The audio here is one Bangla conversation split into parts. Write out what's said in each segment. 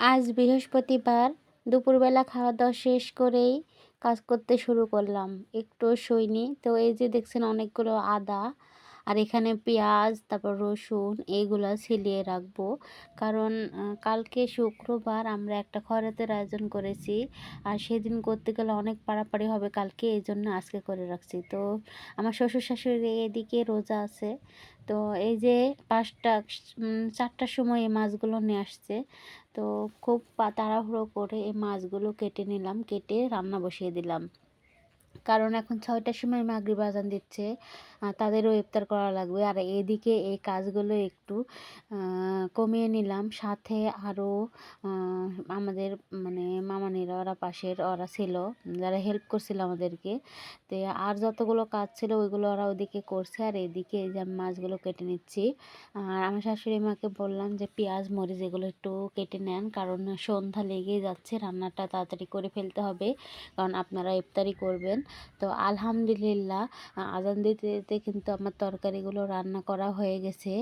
আজ বৃহস্পতিবার দুপুরবেলা খাওয়া দাওয়া শেষ করেই কাজ করতে শুরু করলাম। একটু শুইনি। তো এই যে দেখছেন অনেকগুলো আদা আর এখানে পেঁয়াজ, তারপর রসুন এইগুলো ছিলিয়ে রাখব। কারণ কালকে শুক্রবার আমরা একটা খরাতের আয়োজন করেছি। আর সেদিন করতে গেলে অনেক পাড়াপাড়ি হবে কালকে এই জন্য আজকে করে রাখছি। তো আমার শ্বশুর শাশুড়ি এদিকে রোজা আছে। তো এই যে পাঁচটা চারটার সময় এই মাছগুলো নিয়ে আসছে। তো খুব তাড়াহুড়ো করে এই মাছগুলো কেটে নিলাম, কেটে রান্না বসিয়ে দিলাম। কারণ এখন ছয়টার সময় মাগরি আজান দিচ্ছে। তাদেরও ইফতার করা লাগবে। আর এদিকে এই কাজগুলো একটু কমিয়ে নিলাম। সাথে আরও আমাদের মানে মামানিরা, ওরা পাশের, ওরা ছিল, যারা হেল্প করছিল আমাদেরকে। তো আর যতগুলো কাজ ছিল, ওইগুলো ওরা ওদিকে করছে। আর এদিকে এই যে মাছগুলো কেটে নিচ্ছি। আর আমার শাশুড়ি মাকে বললাম যে, পেঁয়াজ, মরিচ এগুলো একটু কেটে নেন। কারণ সন্ধ্যা লেগেই যাচ্ছে, রান্নাটা তাড়াতাড়ি করে ফেলতে হবে। কারণ আপনারা ইফতারি করবেন। তো আলহামদুলিল্লাহ আজান দিতে দিতে কিন্তু আমার তরকারিগুলো রান্না করা হয়ে গেছে।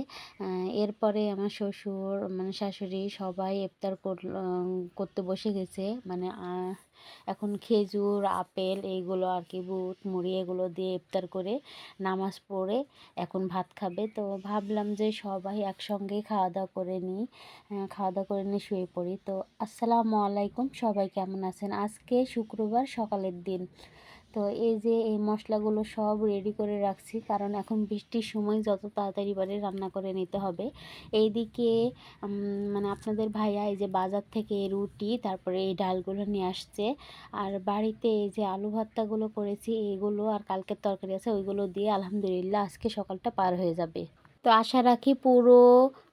এরপরে আমার শ্বশুর মানে শাশুড়ি সবাই ইফতার করতে বসে গেছে। মানে এখন খেজুর, আপেল এইগুলো আর কি, বুট, মুড়ি এগুলো দিয়ে ইফতার করে নামাজ পড়ে এখন ভাত খাবে। তো ভাবলাম যে সবাই একসঙ্গে খাওয়া দাওয়া করে নিই খাওয়া দাওয়া করে নিয়ে শুয়ে পড়ি। তো আসসালামু আলাইকুম, সবাই কেমন আছেন? আজকে শুক্রবার সকালের দিন। তো এই যে এই মশলাগুলো সব রেডি করে রাখছি, কারণ এখন বৃষ্টির সময় যত তাড়াতাড়ি পারে রান্না করে নিতে হবে। এইদিকে মানে আপনাদের ভাইয়া এই যে বাজার থেকে রুটি, তারপরে এই ডালগুলো নিয়ে আসছে। আর বাড়িতে এই যে আলু ভর্তাগুলো করেছি এইগুলো আর কালকের তরকারি আছে, ওইগুলো দিয়ে আলহামদুলিল্লাহ আজকে সকালটা পার হয়ে যাবে। তো আশা রাখি পুরো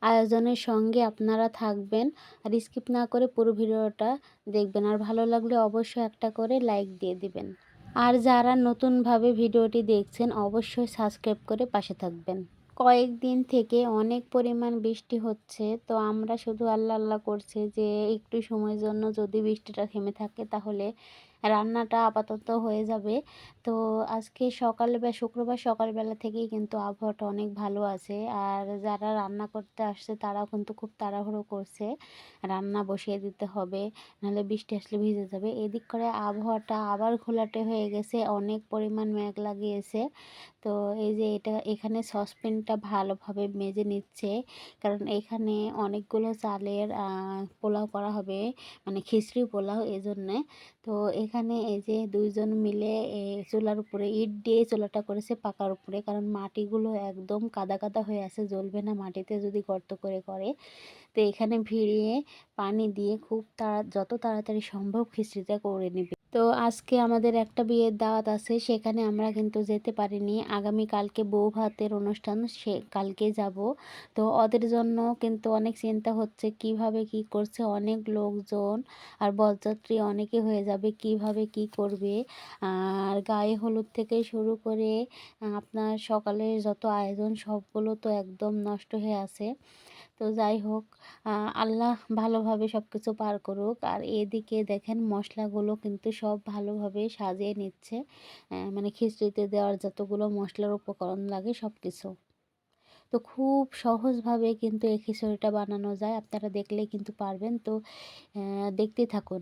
আয়োজনের সঙ্গে আপনারা থাকবেন। আর স্কিপ না করে পুরো ভিডিওটা দেখবেন। আর ভালো লাগলে অবশ্যই একটা করে লাইক দিয়ে দিবেন। আর যারা নতুনভাবে ভিডিওটি দেখছেন, অবশ্যই সাবস্ক্রাইব করে পাশে থাকবেন। কয়েকদিন থেকে অনেক পরিমাণ বৃষ্টি হচ্ছে, তো আমরা শুধু আল্লাহ আল্লাহ করছি যে, একটু সময়ের জন্য যদি বৃষ্টিটা থেমে থাকে, তাহলে রান্নাটা আপাতত হয়ে যাবে। তো আজকে সকালবেলা শুক্রবার সকালবেলা থেকেই কিন্তু আবহাওয়াটা অনেক ভালো আছে। আর যারা রান্না করতে আসছে তারাও কিন্তু খুব তাড়াহুড়ো করছে। রান্না বসিয়ে দিতে হবে, নাহলে বৃষ্টি আসলে ভিজে যাবে। এদিক করে আবহাওয়াটা আবার ঘোলাটে হয়ে গেছে, অনেক পরিমাণ মেঘ লাগিয়েছে। তো এই যে এটা, এখানে সসপ্যানটা ভালোভাবে মেজে নিচ্ছে। কারণ এখানে অনেকগুলো চালের পোলাও করা হবে মানে খিচড়ি পোলাও এই জন্যে তো এখানে এই যে দুইজন মিলে চুলার উপরে ইট দিয়ে চুলাটা করেছে পাকার উপরে। কারণ মাটিগুলো একদম কাদা কাদা হয়ে আছে, জ্বলবে না মাটিতে যদি গর্ত করে করে। তো এখানে ভিড়িয়ে পানি দিয়ে খুব তাড়া, যত তাড়াতাড়ি সম্ভব খিচড়িটা করে নেবে। তো আজকে আমাদের একটা বিয়ের দাওয়াত আছে, সেখানে আমরা কিন্তু যেতে পারিনি। আগামী কালকে বউ ভাতের অনুষ্ঠান, সে কালকে যাব। তো ওদের জন্য কিন্তু অনেক চিন্তা হচ্ছে, কীভাবে কি করছে? অনেক লোকজন আর বরযাত্রী অনেকে হয়ে যাবে, কীভাবে কি করবে? আর গায়ে হলুদ থেকে শুরু করে আপনার সকালের যত আয়োজন, সবগুলো তো একদম নষ্ট হয়ে আছে। তো যাই হোক আল্লাহ ভালোভাবে সব কিছু পার করুক। আর এদিকে দেখেন মশলাগুলো কিন্তু সব ভালোভাবে সাজিয়ে নিচ্ছে। মানে খিচড়িতে দেওয়ার যতগুলো মশলার উপকরণ লাগে সব কিছু তো খুব সহজভাবে কিন্তু এই খিচুড়িটা বানানো যায়। আপনারা দেখলে কিন্তু পারবেন। তো আহ, দেখতেই থাকুন।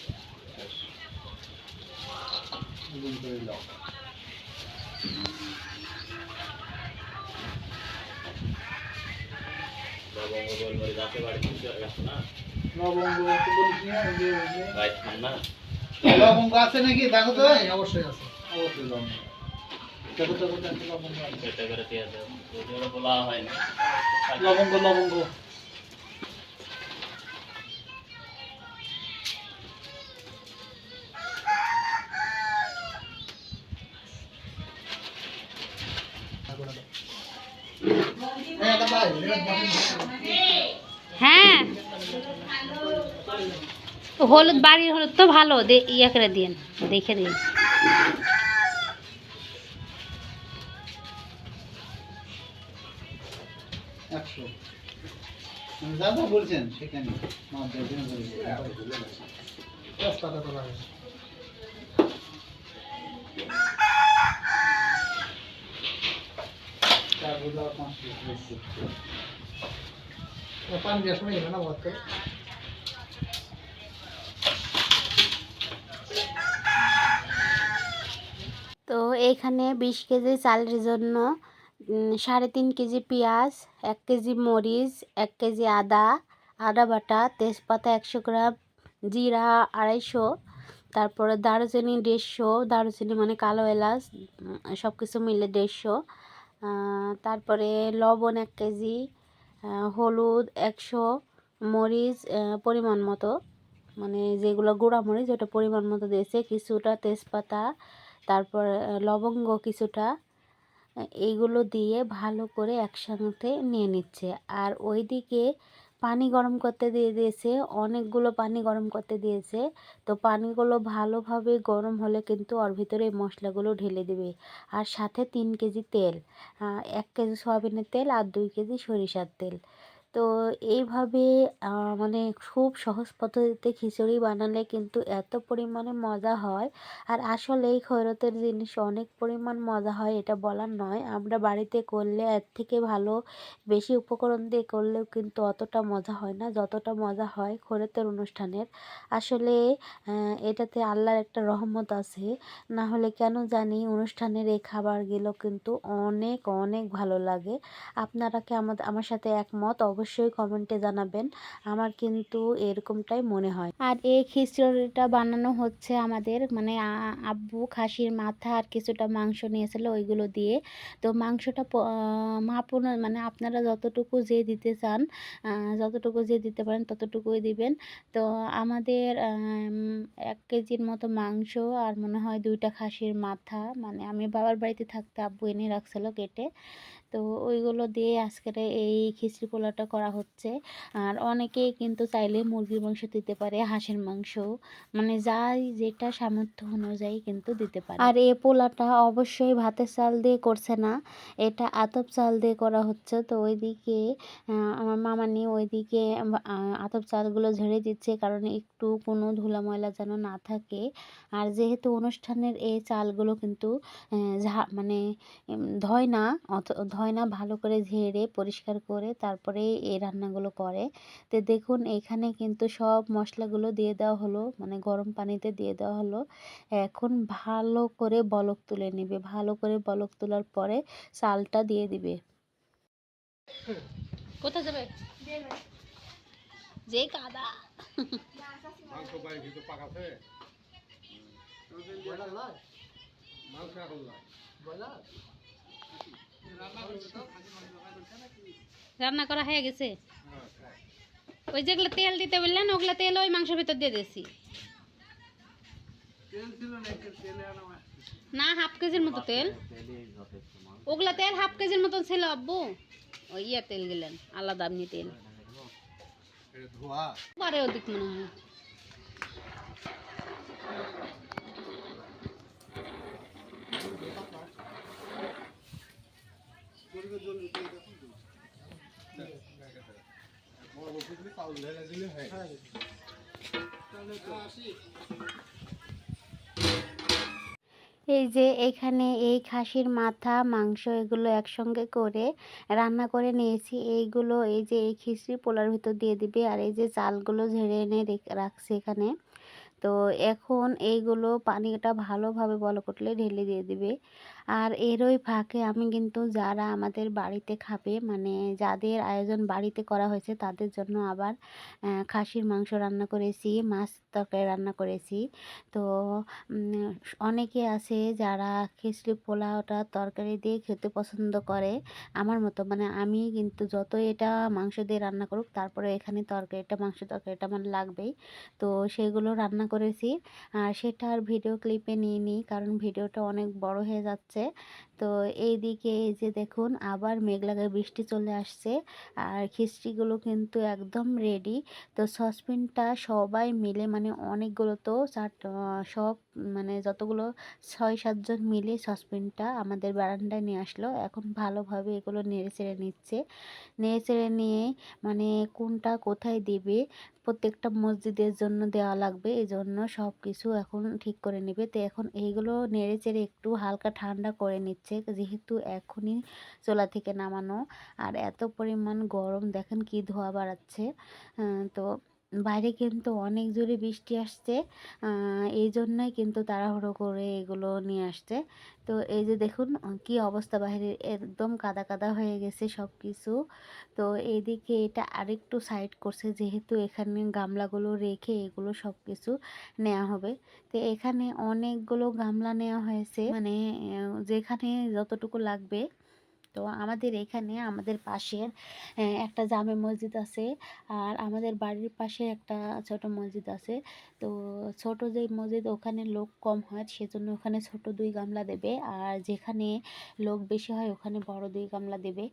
গুণ করে লবঙ্গ বলিস না, লবঙ্গ আছে নাকি দেখো তো অবশ্যই আছে অবশ্যই লবঙ্গ দেখো তো কোথায় আছে লবঙ্গ আছে। লবঙ্গ লবঙ্গ হলুদ বাড়ির হলুদ তো ভালো দে- ইয়ে করে দিন দেখে দিন মানে বলছেন সেখানে। চারগুলা পাঁচ পিস বেশি। তো এইখানে বিশ কেজি চালের জন্য সাড়ে তিন কেজি পেঁয়াজ, এক কেজি মরিচ, এক কেজি আদা আদা বাটা, তেজপাতা একশো গ্রাম, জিরা আড়াইশো, তারপরে দারুচিনি দেড়শো, দারুচিনি মানে কালো এলাচ সব কিছু মিলে দেড়শো তারপরে লবণ এক কেজি হলুদ একশো, মরিচ পরিমাণ মতো মানে যেগুলো গুঁড়া মরিচ ওটা পরিমাণ মতো দিয়েছে, কিছুটা তেজপাতা তারপর লবঙ্গ কিছুটা এইগুলো দিয়ে ভালো করে একসাথে নিয়ে নিচ্ছে। আর ওইদিকে পানি গরম করতে দিয়ে দিয়েছে, অনেকগুলো পানি গরম করতে দিয়েছে। তো পানিগুলো ভালোভাবে গরম হলে কিন্তু ওর ভিতরে এই মশলাগুলো ঢেলে দেবে। আর সাথে তিন কেজি তেল এক কেজি সয়াবিনের তেল আর দুই কেজি সরিষার তেল। তো এইভাবে মানে খুব সহজ পদ্ধতিতে খিচুড়ি বানালে কিন্তু এত পরিমাণে মজা হয়। আর আসলে এই খৈরতের জিনিস অনেক পরিমাণ মজা হয়, এটা বলার নয়। আমরা বাড়িতে করলে এর থেকে ভালো, বেশি উপকরণ দিয়ে করলেও কিন্তু অতটা মজা হয় না, যতটা মজা হয় খৈরতের অনুষ্ঠানের। আসলে এটাতে আল্লাহর একটা রহমত আছে। না হলে কেন জানি অনুষ্ঠানের এই খাবারগুলো কিন্তু অনেক অনেক ভালো লাগে। আপনারা কি আমার সাথে একমত? অবশ্যই কমেন্টে জানাবেন। আমার কিন্তু এরকমটাই মনে হয়। আর এই খিচুড়িটা বানানো হচ্ছে আমাদের মানে আব্বু খাসির মাথা আর কিছুটা মাংস নিয়েছিল ওইগুলো দিয়ে। তো মাংসটা মাপ মানে আপনারা যতটুকু যে দিতে চান যতটুকু যে দিতে পারেন ততটুকুই দিবেন। তো আমাদের এক কেজির মতো মাংস আর মনে হয় দুইটা খাসির মাথা মানে আমি বাবার বাড়িতে থাকতে আব্বু এনে রাখছিল কেটে তো ওইগুলো দিয়ে আজকের এই খিচড়ি পোলাওটা করা হচ্ছে। আর অনেকেই কিন্তু চাইলে মুরগির মাংস দিতে পারে, হাঁসের মাংস মানে যাই যেটা সামর্থ্য অনুযায়ী কিন্তু দিতে পারে। আর এই পোলাটা অবশ্যই ভাতের চাল দিয়ে করছে না, এটা আতপ চাল দিয়ে করা হচ্ছে। তো ওইদিকে আমার মামানি ওইদিকে আতপ চালগুলো ঝেড়ে দিচ্ছে, কারণ একটু কোনো ধুলা ময়লা যেন না থাকে। আর যেহেতু অনুষ্ঠানের এই চালগুলো কিন্তু মানে ধয় না অত ধয় না ভালো করে ঝেড়ে পরিষ্কার করে তারপরে এই রান্নাগুলো করে। তো দেখুন এখানে কিন্তু সব মশলাগুলো দিয়ে দেওয়া হলো মানে গরম পানিতে দিয়ে দেওয়া হলো। এখন ভালো করে বলক তুলে নেবে। ভালো করে বলক তোলার পরে চালটা দিয়ে দিবে। কোথায় যাবে? যে কাদা মাংস এখন রান্না করা হয়ে গেছে। ওই যেগুলো তেল দিতে বললেন, ওগুলো তেল ওই মাংসের ভিতর দিয়ে দিয়েছি। না, হাফ কেজির মতো তেল। ওগুলা তেল হাফ কেজির মতো ছিল, আব্বু। ওই ইয়া তেল গেলেন আলাদা আপনি তেল। পরে ওদিক মনে হয় দিলে চাউল ঢেলে দিলে হয়ে গেছে। এই যে এখানে এই খাসির মাথা, মাংস এগুলো একসঙ্গে করে রান্না করে নিয়েছি। এইগুলো এই যে এই খিচড়ি পোলার ভিতর দিয়ে দিবে আর এই যে চালগুলো ঝেড়ে এনে রেখে- রাখছি এখানে। তো এখন এইগুলো পানিটা ভালোভাবে বল করলে ঢেলে দিয়ে দিবে। আর এরই ফাঁকে আমি কিন্তু যারা আমাদের বাড়িতে খাবে মানে যাদের আয়োজন বাড়িতে করা হয়েছে তাদের জন্য আবার খাসির মাংস রান্না করেছি, মাছ তরকারি রান্না করেছি। তো অনেকে আছে যারা খিচড়ি, পোলাওটা তরকারি দিয়ে খেতে পছন্দ করে। আমার মতো মানে আমি কিন্তু যত এটা মাংস দিয়ে রান্না করুক, তারপরে এখানে তরকারিটা, মাংস তরকারিটা আমার লাগবেই। তো সেগুলো রান্না করেছি। আর সেটা আর ভিডিও ক্লিপে নিয়ে নিই কারণ ভিডিওটা অনেক বড় হয়ে যাচ্ছে। হচ্ছে তো এইদিকে এই যে দেখুন, আবার মেঘলাগায় বৃষ্টি চলে আসছে। আর খিচড়িগুলো কিন্তু একদম রেডি তো সসপ্যানটা সবাই মিলে মানে অনেকগুলো তো সব মানে যতগুলো ছয় সাতজন মিলে সসপ্যানটা আমাদের বারান্দায় নিয়ে আসলো। এখন ভালোভাবে এগুলো নেড়ে চেড়ে নিচ্ছে। নেড়ে চেড়ে নিয়ে মানে কোনটা কোথায় দিবে, প্রত্যেকটা মসজিদের জন্য দেওয়া লাগবে, এই জন্য সব কিছু এখন ঠিক করে নেবে। তো এখন এইগুলো নেড়ে চেড়ে একটু হালকা ঠান্ডা করে নিচ্ছে। যেহেতু এখনই চোলা থেকে নামানো। আর এত পরিমাণ গরম দেখেন কি ধোয়া বাড়াচ্ছে। তো বাইরে কিন্তু অনেক জোরে বৃষ্টি আসছে। এই জন্যই কিন্তু তাড়াহুড়ো করে এগুলো নিয়ে আসছে। তো এই যে দেখুন কি অবস্থা বাইরে, একদম কাদা কাদা হয়ে গেছে সব কিছু তো এইদিকে এটা আরেকটু সাইড করছে, যেহেতু এখানে গামলাগুলো রেখে এগুলো সব কিছু নেওয়া হবে। তো এখানে অনেকগুলো গামলা নেওয়া হয়েছে মানে যেখানে যতটুকু লাগবে তো আমাদের এখানে আমাদের পাশের একটা জামে মসজিদ আছে। আর আমাদের বাড়ির পাশে একটা ছোট মসজিদ আছে। তো ছোট যে মসজিদ ওখানে লোক কম হয়, সেজন্য ওখানে ছোট দুই গামলা দেবে। আর যেখানে লোক বেশি হয়, ওখানে বড় দুই গামলা দেবে।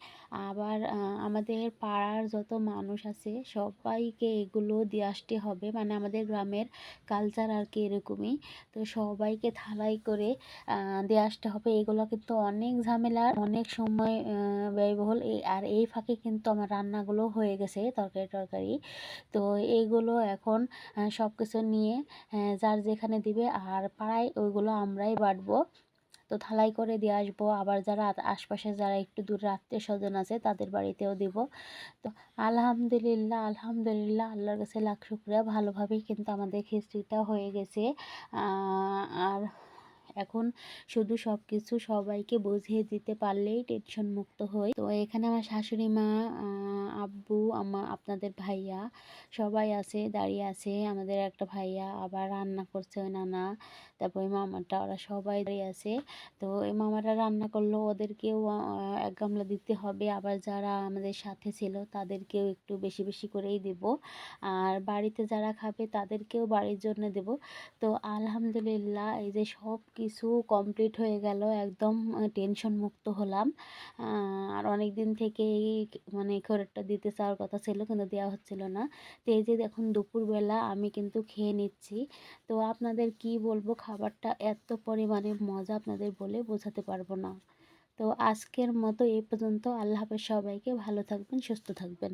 আবার আমাদের পাড়ার যত মানুষ আছে, সবাইকে এগুলো দিয়ে আসতে হবে। মানে আমাদের গ্রামের কালচার আর কি এরকমই। তো সবাইকে থালাই করে দিয়ে আসতে হবে। এগুলো কিন্তু অনেক ঝামেলার, অনেক সময় সময় ব্যয়বহুল। এই, আর এই ফাঁকে কিন্তু আমার রান্নাগুলো হয়ে গেছে, তরকারি, টরকারি। তো এইগুলো এখন সব কিছু নিয়ে যার যেখানে দিবে, আর পাড়ায় ওইগুলো আমরাই বাটবো। তো থালাই করে দিয়ে আসব। আবার যারা আশপাশে যারা একটু দূরে আত্মীয় স্বজন আছে, তাদের বাড়িতেও দিব। তো আলহামদুলিল্লাহ আলহামদুলিল্লাহ, আল্লাহর কাছে লাখ শুক্রিয়া। ভালোভাবেই কিন্তু আমাদের খিচড়িটা হয়ে গেছে। আর এখন শুধু সব কিছু সবাইকে বুঝিয়ে দিতে পারলেই টেনশন মুক্ত হই। তো এখানে আমার শাশুড়ি মা আব্বু, আমা, আপনাদের ভাইয়া সবাই আছে, দাঁড়িয়ে আছে। আমাদের একটা ভাইয়া আবার রান্না করছে ওই নানা, তারপর ওই মামাটা, ওরা সবাই দাঁড়িয়ে আছে। তো ওই মামারা রান্না করল, ওদেরকেও এক গামলা দিতে হবে। আবার যারা আমাদের সাথে ছিল, তাদেরকেও একটু বেশি বেশি করেই দেব। আর বাড়িতে যারা খাবে, তাদেরকেও বাড়ির জন্য দেব। তো আলহামদুলিল্লাহ, এই যে সব কিছু কমপ্লিট হয়ে গেল, একদম টেনশন মুক্ত হলাম। আর অনেক দিন থেকেই মানে খরচটা দিতে চাওয়ার কথা ছিল কিন্তু দেওয়া হচ্ছিল না। তো এই যে এখন দুপুরবেলা আমি কিন্তু খেয়ে নিচ্ছি। তো আপনাদের কি বলব, খাবারটা এত পরিমাণে মজা আপনাদের বলে বোঝাতে পারব না। তো আজকের মতো এই পর্যন্ত। আল্লাহ হাফেজ সবাইকে ভালো থাকবেন, সুস্থ থাকবেন।